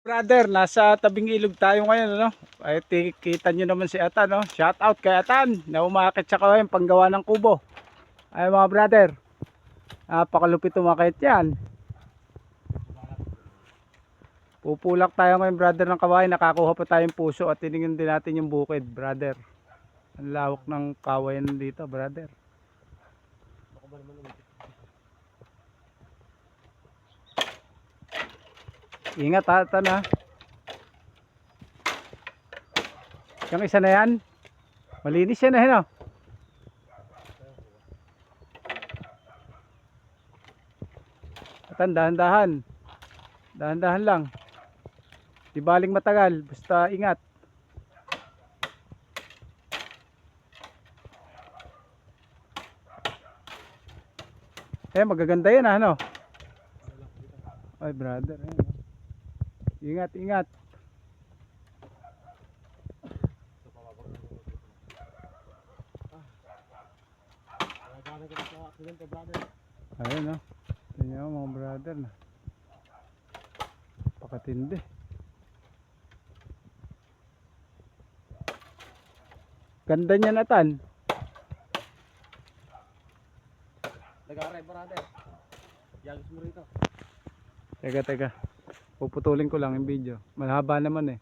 Brother, nasa tabing ilog tayo ngayon, ano? Ay, kita nyo naman si Atan, no? Shout out kay Atan, na umakit sa kawain, panggawa ng kubo. Ay, mga brother, napakalupit umakit yan. Pupulak tayo ngayon, brother, ng kawain. Nakakuha pa tayong puso at tiningin din natin yung bukid, brother. Ang lawak ng kawayan dito, brother. Ingat ha, Atan ha. Yung isa na yan, malinis yan na yun, oh. Atan, dahan-dahan. Dahan-dahan lang. Di baling matagal, basta ingat. Eh, magaganda yan, ano? Ay, brother. Ayun, oh. Ingat, ingat. Ayun, no? Tingnan mo, mga brother na. Pakatindi. Ganda niya natan. Nag-aray brother. Yagis mo rito. Teka, teka. Puputulin ko lang yung video. Mahaba naman eh.